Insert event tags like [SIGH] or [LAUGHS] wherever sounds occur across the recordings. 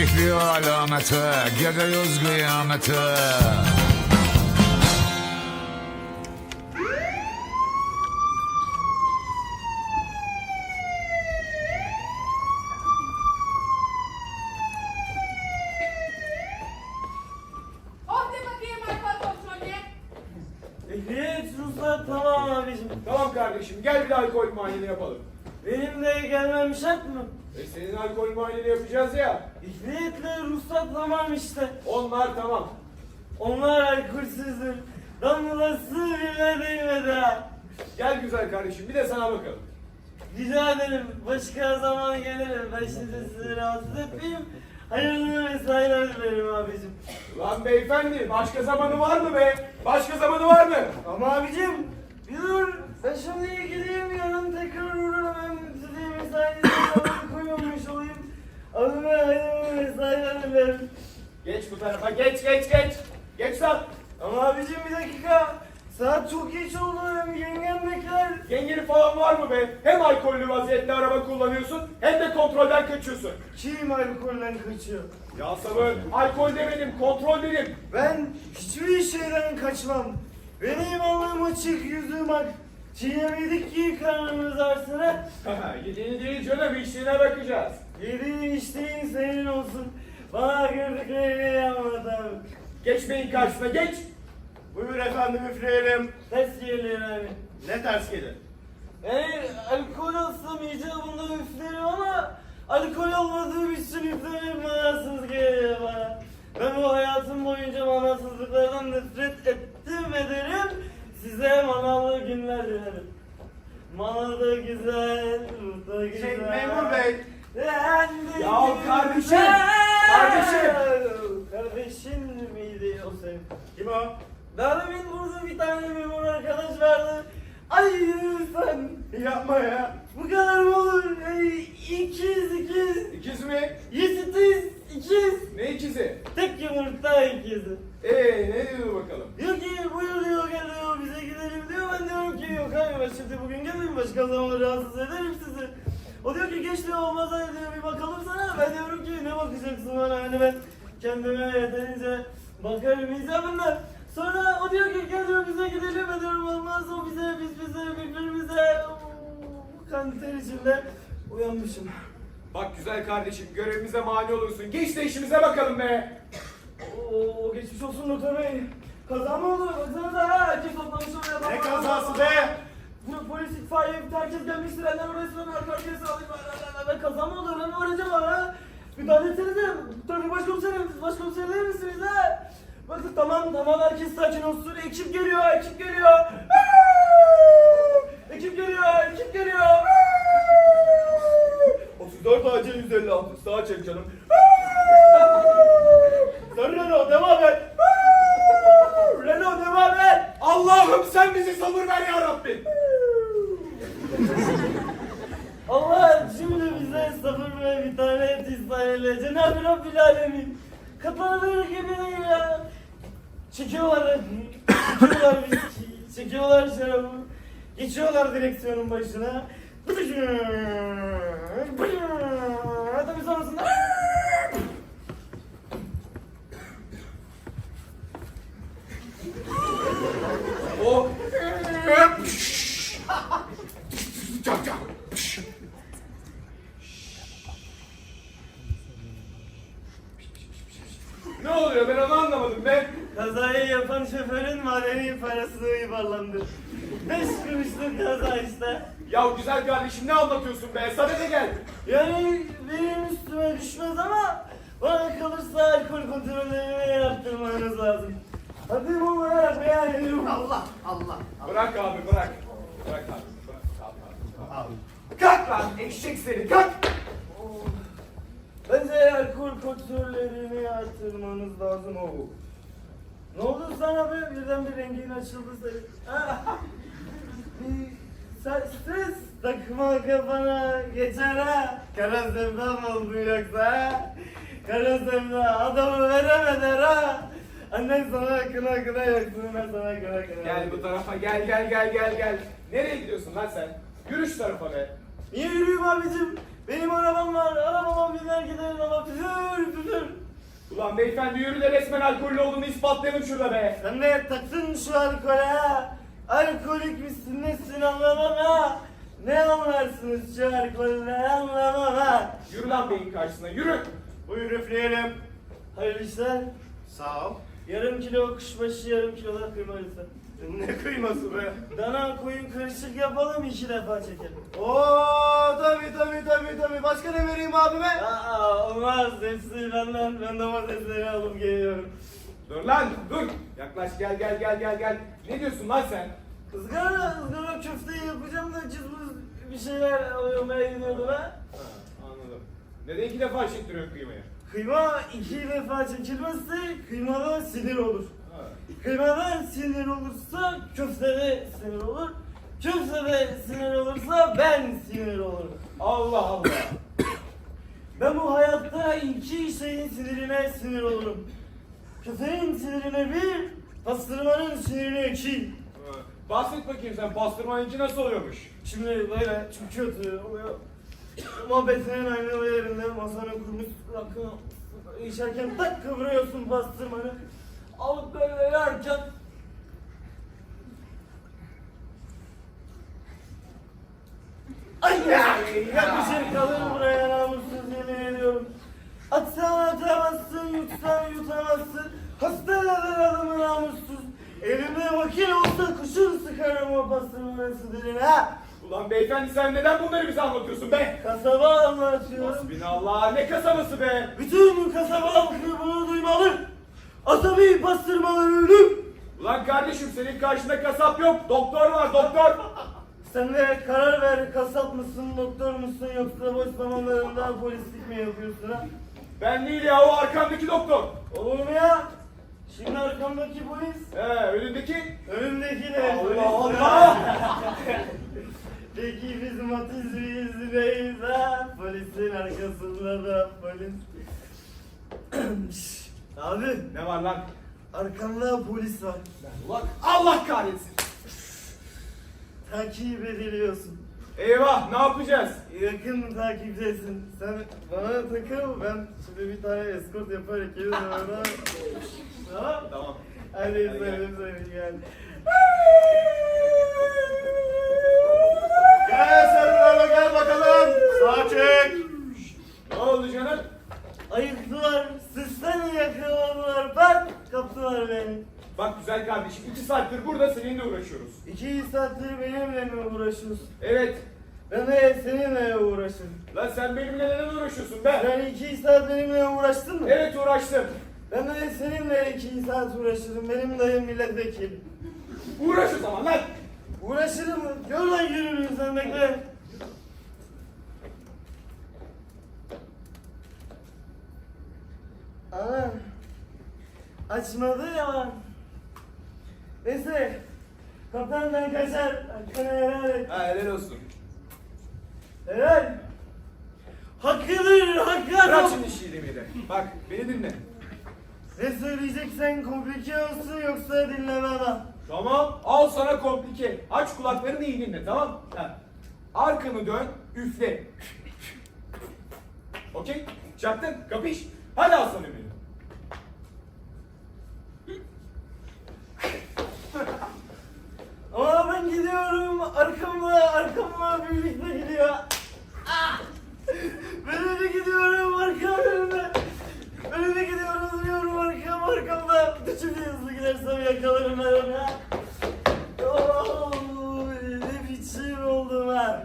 Gihliyor alameti Gidiyoruz kıyameti Oh. Ehliyet ruhsat tamam abicim. Tamam kardeşim gel bir alkol muayeneni yapalım. Benim de gelmem şart mı? E senin alkol muayeneni yapacağız ya. Ehliyetle ruhsat tamam işte. Onlar tamam. Onlar alkolsüzdür. Damlası bile değmedi ha. Gel güzel kardeşim bir de sana bakalım. Rica ederim başka zaman gelirim. Ben şimdi sizi rahatsız etmeyeyim. Hayırlı mesailer dilerim abicim. Lan beyefendi başka zamanı var mı be? Başka zamanı var mı? Ama abicim bir dur. Ben şimdi gideyim yarın tekrar uğrarım. Hem size mesainizi koymamış olayım. Hayırlı mesailer dilerim. Geç bu tarafa geç geç geç. Geç lan. Ama abicim bir dakika. Saat çok geç oldu. Hem yengem bekler. Yengeli falan var mı be? Hem alkollü vaziyette araba kullanıyorsun hem de kontrolden kaçıyorsun. Kim alkolden kaçıyor? Ya sabır alkol demedim kontrol dedim. Ben hiçbir şeyden kaçmam. Benim alnım açık, yüzüm ak. Çiğnemedik ki karnımız arsana. [LAUGHS] Yediğini değil canım içtiğine bakacağız. Yediğin içtiğin senin olsun. Bana gördüklerini yapmadım. Geçmeyin karşısına geç. Buyur efendim üfleyelim. Ters geliyor yani. Ne ters gelir? Yani alkol alsam icabında üflerim ama alkol olmadığı için üflerim manasız geliyor bana. Ben bu hayatım boyunca manasızlıklardan nefret ettim ederim. Size manalı günler dilerim. Mana da güzel, da güzel. Şey, memur bey. Ya kardeşim, kardeşim. Kardeşin miydi o senin? Kim o? Demin burada bir tane memur arkadaş vardı. Ay sen Yapma ya. bu kadar mı olur? Ey, ikiz ikiz. İkiz mi? Yesitiz ikiz. Ne ikizi? Tek yumurta ikizi. Eee ne diyor bakalım? Diyor ki buyur diyor gel diyor bize gidelim diyor. Ben diyorum ki yok hayır ben şimdi bugün gelmeyeyim başka zaman rahatsız ederim sizi. O diyor ki geç diyor olmaz hadi diyor bir bakalım sana. Ben diyorum ki ne bakacaksın bana hani ben kendime yeterince bakarım icabında. Sonra o diyor ki gel diyor bize gidelim ben diyorum olmaz o bize biz bize birbirimize Oo, kan ter içinde uyanmışım. Bak güzel kardeşim görevimize mani olursun. Geç de işimize bakalım be. Oo geçmiş olsun doktor bey. Kaza mı oldu? Baksanıza ha herkes toplamış oraya. Ne kazası be? Bu polis itfaiye herkes gelmiş sirenler oraya sıranın arka arkaya sağlayıp kaza mı oldu? Ben öğreneceğim ha. Müdahale etsenize. Trafik başkomiserim. Siz başkomiser değil misiniz ha? Bakın tamam tamam herkes sakin olsun. Ekip geliyor ekip geliyor. Ekip geliyor ekip geliyor. 34 acil 156 sağa çek canım. Sen Renault devam et. Renault devam et. Allah'ım sen bizi sabır ver ya Rabbim. Allah şimdi bize sabır ve bir tane et İsrail'e Cenab-ı Rabbil Alemin. Kapanır gibi değil ya. Çekiyorlar Çekiyorlar bizi. Çekiyorlar şarabı. Geçiyorlar direksiyonun başına. Tabii sonrasında O Çak çak. Ne oluyor ben onu anlamadım be. Kazayı yapan şoförün madeni parasını yuvarlandı Beş kuruşluk kaza işte Ya güzel kardeşim ne anlatıyorsun be? Sadede gel. Yani benim üstüme düşmez ama bana kalırsa kontrollerini yaptırmanız lazım. Adım olarak beyan ediyorum. Allah Allah. Bırak abi bırak. Bırak abi. Bırak. Kalk abi. Kalk. Lan eşek seni kalk. Bence alkol kontrollerini artırmanız lazım o. Ne oldu sana be? Birden bir rengin açıldı senin. Sen stres takma kafana geçer ha. Kara sevda mı oldu yoksa ha? Kara sevda adamı veremeder ha. Annen sana kına kına yaksın ben sana kına kına. Gel bu tarafa gel gel gel gel gel. Nereye gidiyorsun lan sen? Yürü şu tarafa be. Niye yürüyeyim abicim? Benim arabam var. Arabama biner gider gideriz ama püfür püfür. Ulan beyefendi yürü de resmen alkollü olduğunu ispatlayalım şurada be. Sen de taktın şu alkole ha. Alkolik misin nesin anlamam ha. Ne anlarsınız şu alkolden anlamam ha. Yürü lan beyin karşısına yürü. Buyur üfleyelim. Hayırlı işler. Sağ ol. Yarım kilo kuşbaşı yarım kilo da kıyma lütfen. Ne kıyması be? Dana koyun karışık yapalım iki defa çekelim. Oo tabii tabii tabii tabii. Başka ne vereyim abime? Aa olmaz hepsi benden ben domatesleri alıp geliyorum. Dur lan dur. Yaklaş gel gel gel gel gel. Ne diyorsun lan sen? Izgara ızgara köfteyi yapacağım da cızbız bir şeyler almaya gidiyordum ha. Ha. Neden iki defa çektiriyorsun kıymayı? Kıyma iki defa çekilmezse kıymada sinir olur. Ha. Kıymada sinir olursa köftede sinir olur. Köftede sinir olursa ben sinir olurum. Allah Allah. Ben bu hayatta iki şeyin sinirine sinir olurum. Köftenin sinirine bir, pastırmanın sinirine iki. Bahset bakayım sen pastırmanınki nasıl oluyormuş? Şimdi böyle kötü oluyor. Muhabbetinin aynı yerinde masanın kurmuş rakı içerken tak kıvırıyorsun pastırmanı. Alıp böyle yerken Ay ya! Yapışır kalır buraya namussuz yemin ediyorum. Atsan atamazsın, yutsan yutamazsın. Hastaneler adamı namussuz. Elimde vakil olsa kuşun sıkarım o pastırmanın diline ha. Ulan beyefendi sen neden bunları bize anlatıyorsun be? Kasaba anlatıyorum. Hasbinallah ne kasabası be? Bütün kasaba halkı bunu duymalı. Asabi pastırmalar ölüm. Ulan kardeşim senin karşında kasap yok. Doktor var doktor. Sen de karar ver kasap mısın, doktor musun yoksa boş zamanlarında polislik mi yapıyorsun ha? Ben değil ya o arkandaki doktor. Olur mu ya? Şimdi arkamdaki polis, He önündeki. önümdeki de Allah polis. Allah. [LAUGHS] Peki biz matiz miyiz neyiz ha? Polisin arkasında da polis. [CLEARS THROAT] Abi Ne var lan? arkamda polis var. Ulan Allah kahretsin. Takip ediliyorsun. Eyvah ne yapacağız? Yakın takiptesin. Sen bana takıl ben şimdi bir tane eskort yaparak gelirim ona. [LAUGHS] tamam. Tamam. Hadi Hadi gel. söyle söyle gel. Sen buraya gel bakalım. Sağ çek. Ne oldu canım? Ayıktılar, sistem yakaladılar, bak kaptılar beni. Bak güzel kardeşim iki saattir burada seninle uğraşıyoruz. İki saattir benimle mi uğraşıyorsun? Evet. Ben de seninle uğraşıyorum. Lan sen benimle neden uğraşıyorsun be? Sen iki saat benimle uğraştın mı? Evet uğraştım. Ben de seninle iki saat uğraşırım. Benim dayım milletvekili. Uğraş o zaman lan. Uğraşırım. Gör lan yürürüm sen bekle. Ana. Açmadı ya. Neyse. Kaptandan kaçar. Hakkını helal et. Ha helal olsun. Helal. Hakkıdır, hakkıdır. Bırak şimdi şiirimi de. Bak beni dinle. Ne söyleyeceksen komplike olsun yoksa dinlemem ha. Tamam al sana komplike. Aç kulaklarını iyi dinle tamam ha. Arkanı dön üfle. Okey? Çaktın kapış. Hadi aslanım benim. Ama ben gidiyorum arkamda arkamda birlikte gidiyor. Ah! Ben öyle gidiyorum arkam önümde. Ben öyle gidiyorum diyorum arkam arkamda. Düşün bir hızlı gidersem yakalarım ben onu. Oh, ne biçim oldum ha.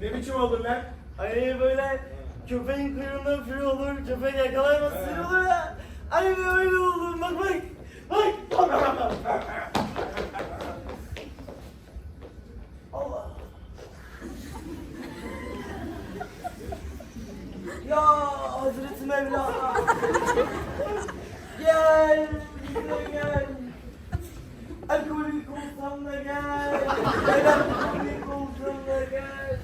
Ne biçim oldun lan? Hani böyle köpeğin kuyruğunda fil olur, köpek yakalayamaz fil olur ya. Hani öyle oldum bak bak. Bak. Allah. Ya Hazreti Mevlana. gel, gel. Alkolik olsam da gel. Ben alkolik olsam da gel.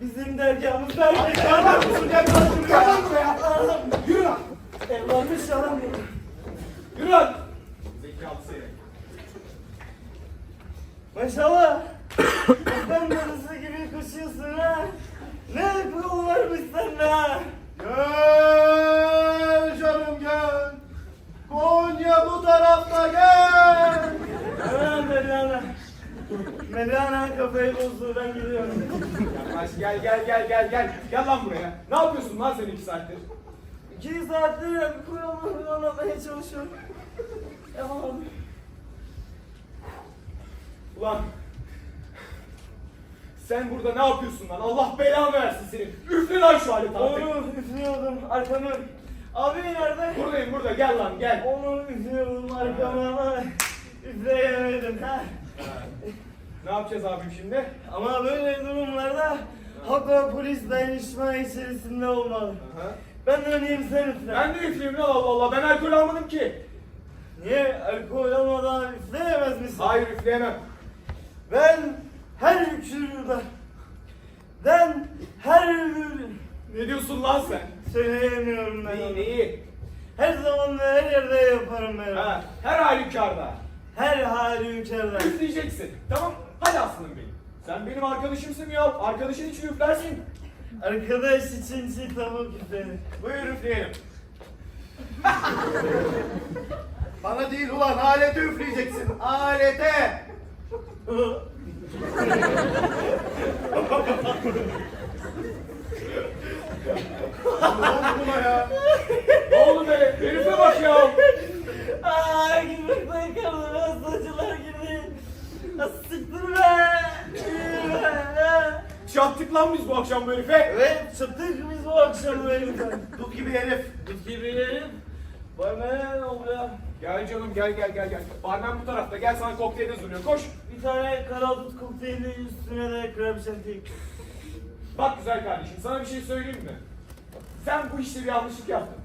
Bizim dergahımız mısın? Gel lan şunu yalan mı ya? Yürü lan. Evlenmiş yalan değil. Yürü lan. Zekalı seni. Maşallah. Sen darısı gibi koşuyorsun ha. Ne akıl varmış sende ha. Gel. Konya bu tarafta gel. Hemen Mevlana. Mevlana kafayı bozdu ben gidiyorum. Yaklaş gel gel gel gel gel. Gel lan buraya. Ne yapıyorsun lan sen iki saattir? İki saattir kuyruğumu kullanmaya çalışıyorum. Yapamadım. Ulan sen burada ne yapıyorsun lan? Allah belanı versin seni. Üfle lan şu aleti artık. Oğlum üflüyordum. Arkamı Abi nerede? Buradayım burada gel lan gel. Onu üflüyordum arkama ama üfleyemedim. Ha. Ne yapacağız abim şimdi? Ama böyle durumlarda hatta polis dayanışma içerisinde olmalı. Aha. Ben döneyim sen üfle. Ben de üfleyeyim lan Allah Allah. Ben alkol almadım ki. Niye alkol almadan üfleyemez misin? Hayır üfleyemem. Ben her hükümdarda ben her Ne diyorsun lan sen? Söyleyemiyorum ben. Neyi onu. neyi? Her zaman ve her yerde yaparım ben. Ha, her halükarda. Her halükarda. Üfleyeceksin. Tamam. Hadi aslanım benim. Sen benim arkadaşımsın ya. Arkadaşın için üflersin. Arkadaş için tavuk üflenir. Buyur üfleyelim. [LAUGHS] Bana değil ulan alete üfleyeceksin. Alete. [LAUGHS] ne oldu buna ya? ne oldu be? Herife bak ya. Aaa gülmekten kaldım. Saçılar gibi. Sıktır be. Çattık lan biz bu akşam bu herife. Evet çıktık biz bu akşam böyle. Dut gibi herif. Gibilerim. Bana ne oluyor? Gel canım gel gel gel gel. Barmen bu tarafta. Gel sana kokteyl hazırlıyor. Koş. Bir tane karadut kokteyli üstüne de krem şanti. Bak güzel kardeşim sana bir şey söyleyeyim mi? Sen bu işte bir yanlışlık yaptın.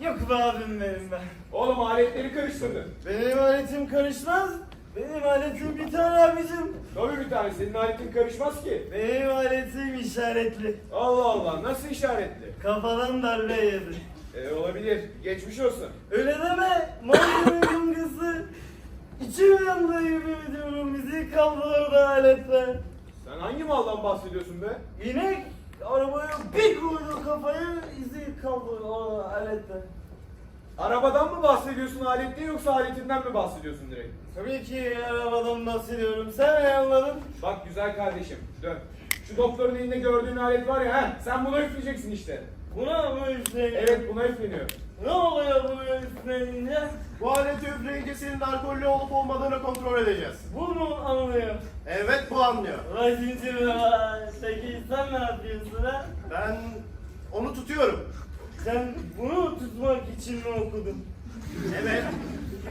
Yok be abim benim ben. Oğlum aletleri karıştırdın. Benim aletim karışmaz. Benim aletim bir tane abicim. Tabii bir tane senin aletin karışmaz ki. Benim aletim işaretli. Allah Allah nasıl işaretli? Kafadan darbe yedi. E, olabilir. Geçmiş olsun. Öyle deme. Maymunun yungası. İçim yandı yemin ediyorum. Bizi kaldı orada aletler. Sen hangi maldan bahsediyorsun be? İnek arabaya bir koydu kafayı. izi kaldı o alette. Arabadan mı bahsediyorsun aletten yoksa aletinden mi bahsediyorsun direkt? Tabii ki arabadan bahsediyorum. Sen ne anladın? Bak güzel kardeşim dön. Şu doktorun elinde gördüğün alet var ya ha sen buna üfleyeceksin işte. Buna mı üfleyin? Evet buna üfleniyor. Ne oluyor bu üfleyince? Bu aleti üfleyince senin alkollü olup olmadığını kontrol edeceğiz. Bu mu anlıyor? Evet bu anlıyor. Vay zincir vay. Peki sen ne yapıyorsun ha? Ben onu tutuyorum. Sen bunu tutmak için mi okudun? Evet.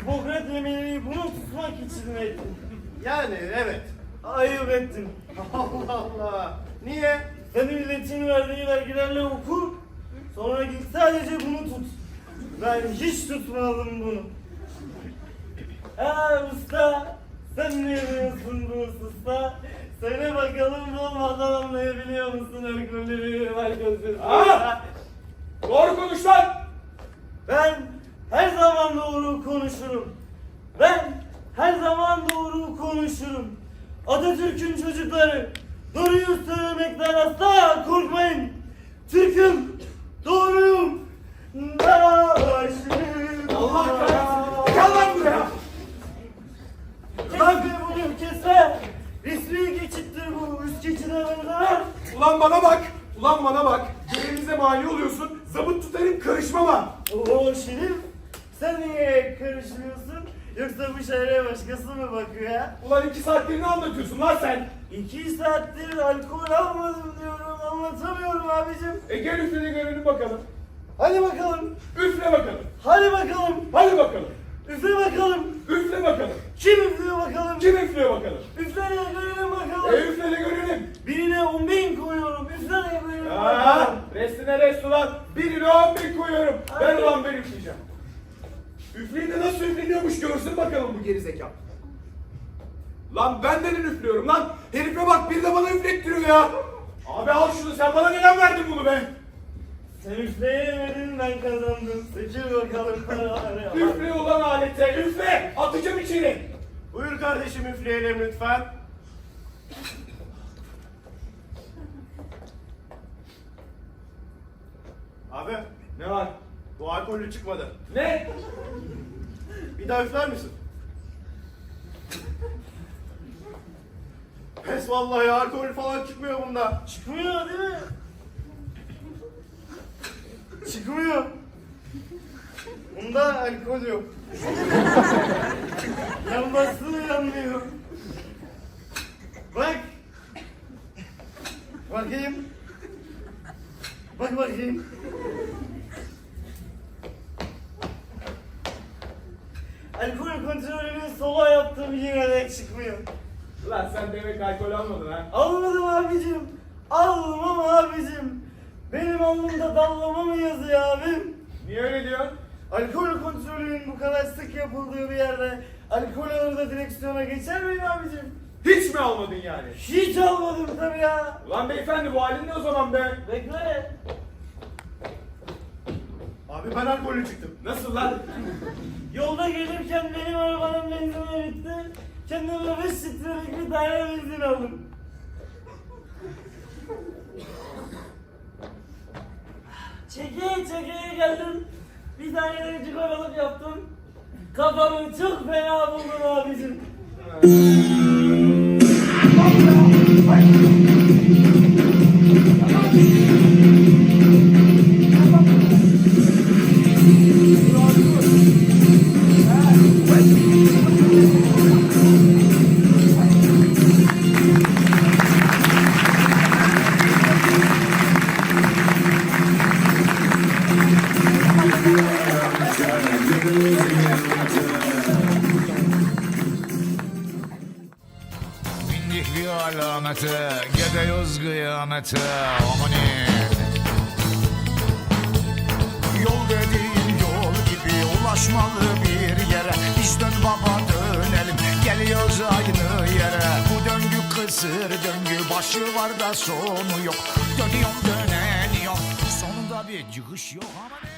Hipokrat yemeğini bunu tutmak için mi ettin? Yani evet. Ayıp ettin. Allah Allah. Niye? Sen milletin verdiği vergilerle oku. Sonra git sadece bunu tut. Ben hiç tutmadım bunu. Ha usta. Sen ne diyorsun bu usta? Söyle bakalım olmadan anlayabiliyor musun alkollü alkolsüz? Aa! Doğru konuş lan! Ben her zaman doğru konuşurum. Ben her zaman doğru konuşurum. Atatürk'ün çocukları doğruyu söylemekten asla korkmayın. Türk'üm, doğruyum. Allah kahretsin. Gel lan buraya. Kesme bunu kesme. Resmi geçittir bu. Üst geçide. Ulan bana bak. Ulan bana bak. Görevimize mani oluyorsun. Zabıt tutarım karışmama. Oo Şerif. Sen niye karışmıyorsun? Yoksa bu şehre başkası mı bakıyor ya? Ulan iki saattir ne anlatıyorsun lan sen? İki saattir alkol almadım diyorum anlatamıyorum abicim. E gel de görelim bakalım. Hadi bakalım. Üfle bakalım. Hadi bakalım. Hadi bakalım. Üfle bakalım. Üfle bakalım. Kim üflüyor bakalım? Kim üflüyor bakalım? Üfle de görelim E bakalım. üfle de görelim. Birine on bin koyuyorum. Üfle de görelim Aa, bakalım. restine rest ulan. Birine on bin koyuyorum. Ben ulan ben üfleyeceğim. Üfleyin de nasıl üfleniyormuş görsün bakalım bu gerizekalı. Lan ben de üflüyorum lan. Herife bak bir de bana üflettiriyor ya. Abi al şunu sen bana neden verdin bunu be? Sen üfleyemedin ben kazandım. Seçil bakalım paraları. Üfle ulan alete üfle. Atacağım içeri. Buyur kardeşim üfleyelim lütfen. Abi Ne var? bu alkollü çıkmadı. Ne? Bir daha üfler misin? Pes vallahi alkol falan çıkmıyor bunda. Çıkmıyor değil mi? Çıkmıyor. Bunda alkol yok. [LAUGHS] Yanması yanmıyor. Bak. Bakayım. Bak bakayım. Alkol kontrolünü sola yaptım yine de çıkmıyor. Lan sen demek alkol almadın ha? Almadım abicim. Almam abicim. Benim alnımda dallama mı yazıyor abim? Niye öyle diyorsun? Alkol kontrolünün bu kadar sık yapıldığı bir yerde alkol alır da direksiyona geçer miyim abicim? Hiç mi almadın yani? Hiç almadım tabii ya. Lan beyefendi bu halin ne o zaman be? Bekle. Abi ben alkollü çıktım. Nasıl lan? Yolda gelirken benim arabanın benzini bitti. Kendime 5 litrelik bir tane benzin aldım. Çekeye çekeye geldim. Bir tane de cigaralık yaptım. Kafamı çok fena buldum abicim. Bindik bir alamete Gidiyoruz kıyamete Amanin Yol dediğin yol gibi Ulaşmalı bir yere Biz dön baba dönelim Geliyoruz aynı yere. Bu döngü kısır döngü Başı var da sonu yok. Dönüyorum döneniyorum Sonunda bir çıkış yok amanin